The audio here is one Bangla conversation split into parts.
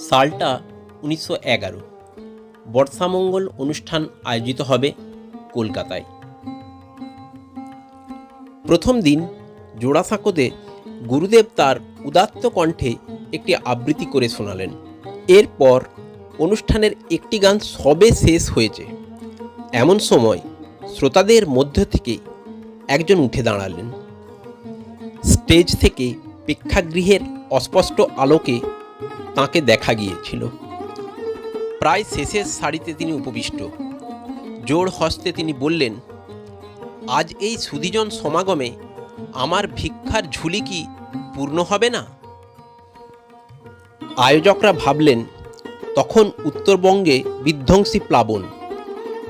সালটা উনিশশো এগারো। বর্ষামঙ্গল অনুষ্ঠান আয়োজিত হবে কলকাতায়। প্রথম দিন জোড়াসাঁকোতে গুরুদেব তার উদাত্ত কণ্ঠে একটি আবৃত্তি করে শোনালেন। এরপর অনুষ্ঠানের একটি গান সবে শেষ হয়েছে। এমন সময় শ্রোতাদের মধ্য থেকে একজন উঠে দাঁড়ালেন। স্টেজ থেকে প্রেক্ষাগৃহের অস্পষ্ট আলোকে তাকে দেখা গিয়েছিল। প্রায় শেষের সারিতে তিনি উপবিষ্ট। জোর হস্তে তিনি বললেন, আজ এই সুধিজন সমাগমে আমার ভিক্ষার ঝুলি কি পূর্ণ হবে না? আয়োজকরা ভাবলেন, তখন উত্তরবঙ্গে বিধ্বংসী প্লাবন।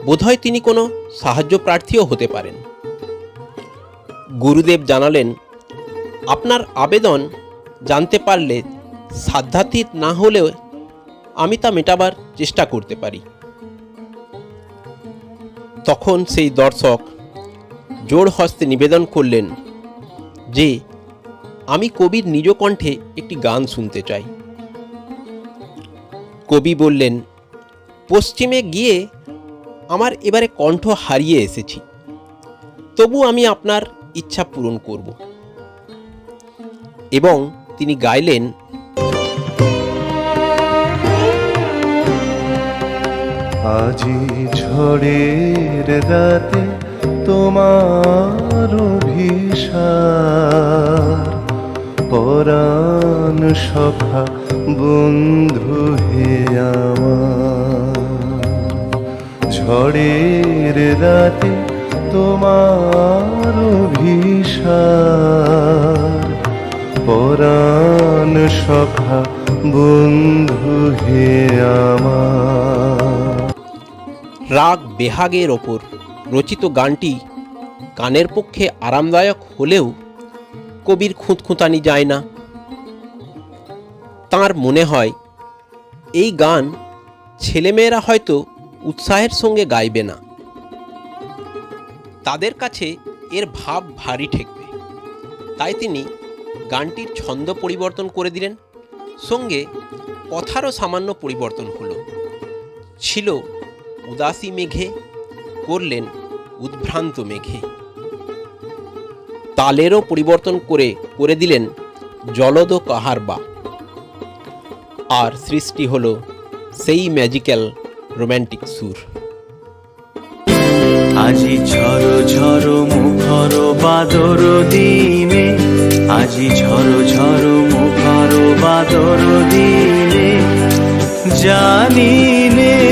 বোধহয় তিনি কোনো সাহায্য প্রার্থীও হতে পারেন। গুরুদেব জানালেন, আপনার আবেদন জানতে পারলে সাধ্যাতীত না হলেও আমি তা মেটাবার চেষ্টা করতে পারি। তখন সেই দর্শক জোড় হস্তে নিবেদন করলেন যে, আমি কবির নিজ কণ্ঠে একটি গান শুনতে চাই। কবি বললেন, পশ্চিমে গিয়ে আমার এবারে কণ্ঠ হারিয়ে এসেছি। তবু আমি আপনার ইচ্ছা পূরণ করব। এবং তিনি গাইলেন আজি ঝড়ের রাতে তোমার অভিসার পরাণ সখা, বন্ধু হে আমার। ঝড়ের রাতে তোমার অভিসার পরাণ সখা, বন্ধু হে আমার। রাগ বেহাগের ওপর রচিত গানটি কানের পক্ষে আরামদায়ক হলেও কবির খুঁতখুঁতানি যায় না। তার মনে হয়, এই গান ছেলেমেয়েরা হয়তো উৎসাহের সঙ্গে গাইবে না। তাদের কাছে এর ভাব ভারী ঠেকবে। তাই তিনি গানটির ছন্দ পরিবর্তন করে দিলেন, সঙ্গে কথারও সামান্য পরিবর্তন হলো। ছিল উদাসী মেঘে করলেন উদ্ভ্রান্ত মেঘে। তালেরও পরিবর্তন করে করে দিলেন জলদ কাহার বা। আর সৃষ্টি হলো সেই ম্যাজিক্যাল রোম্যান্টিক সুর। আজি ঝড় ঝড় মুখর বাদর দিনে, আজি ঝড় ঝড় মুখর বাদর দিনে জানি নে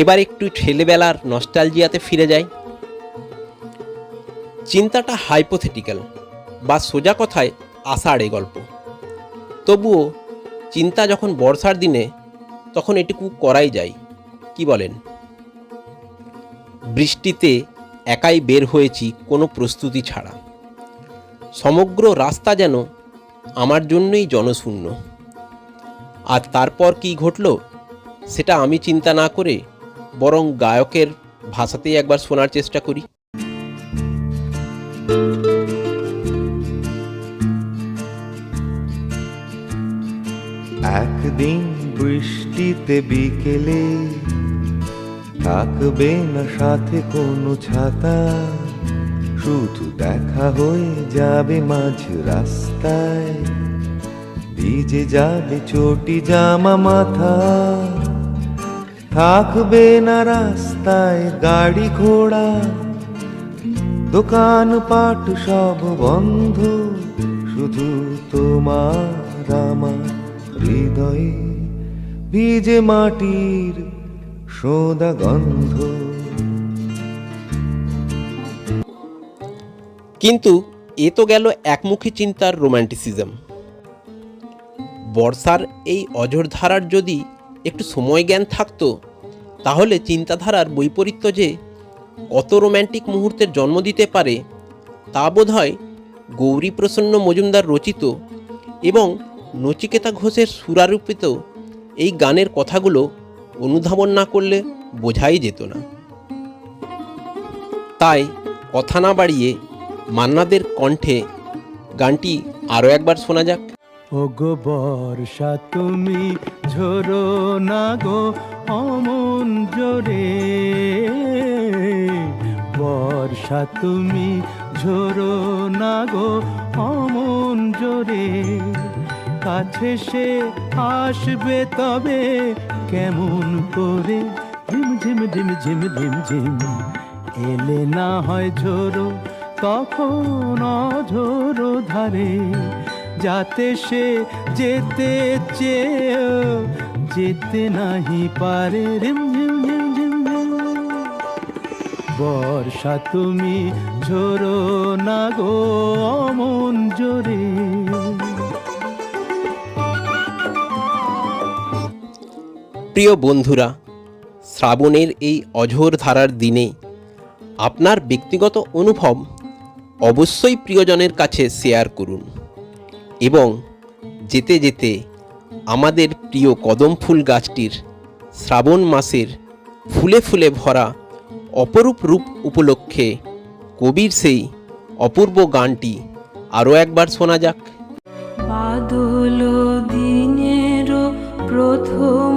এবার একটু ছেলেবেলার নস্টালজিয়াতে ফিরে যাই। চিন্তাটা হাইপোথেটিক্যাল বা সোজা কথায় আষাঢ়ে গল্প। তবুও চিন্তা যখন বর্ষার দিনে, তখন এটুকু করাই যায়, কি বলেন? বৃষ্টিতে একাই বের হয়েছি কোনো প্রস্তুতি ছাড়া। সমগ্র রাস্তা যেন আমার জন্যই জনশূন্য। আর তারপর কি ঘটল, সেটা আমি চিন্তা না করে বরং গায়কের ভাষাতেই একবার শোনার চেষ্টা করি। একদিন বৃষ্টিতে বিকেলে থাকবে না সাথে কোনো ছাতা, শুধু দেখা হয়ে যাবে মাঝ রাস্তায়। ভিজে যাবে চটি জামা মাথা। থাকবে না রাস্তায় গাড়ি ঘোড়া। দোকান পাট সব বন্ধ, শুধু তোমার আমার হৃদয়ে ভিজে মাটির সোদা গন্ধ। কিন্তু এ তো গেল একমুখী চিন্তার রোম্যান্টিসিজম বর্ষার এই অঝোরধারার যদি একটু সময় জ্ঞান থাকতো, তাহলে চিন্তাধারার বৈপরীত্য যে কত রোম্যান্টিক মুহূর্তের জন্ম দিতে পারে, তা বোধ হয় গৌরীপ্রসন্ন মজুমদার রচিত এবং নচিকেতা ঘোষের সুরারূপিত এই গানের কথাগুলো অনুধাবন না করলে বোঝাই যেত না। তাই কথা না বাড়িয়ে মান্নাদের কণ্ঠে গানটি আরও একবার শোনা যাক। ওগো বর্ষা, তুমি ঝোরো না গো অমন জোরে। বর্ষা, তুমি ঝোরো না গো অমন জোরে। কাছে সে আসবে তবে কেমন করে? ঝিম ঝিম ঝিম ঝিম ঝিম ঝিম। এলে না হয় ঝোরো তখন ঝোরো ধারে। যাতে সে যেতে চেয়েও, যেতে নাহি পারে। বর্ষা তুমি ঝোরো না গো অমন জোরে। প্রিয় বন্ধুরা, শ্রাবণের এই অঝোর ধারার দিনে আপনার ব্যক্তিগত অনুভব অবশ্যই প্রিয়জনের কাছে শেয়ার করুন। এবং যেতে যেতে আমাদের প্রিয় কদম ফুল গাছটির শ্রাবণ মাসের ফুলে ফুলে ভরা অপরূপ রূপ উপলক্ষে কবির সেই অপূর্ব গানটি আরও একবার শোনা যাক। বাদল দিনের প্রথম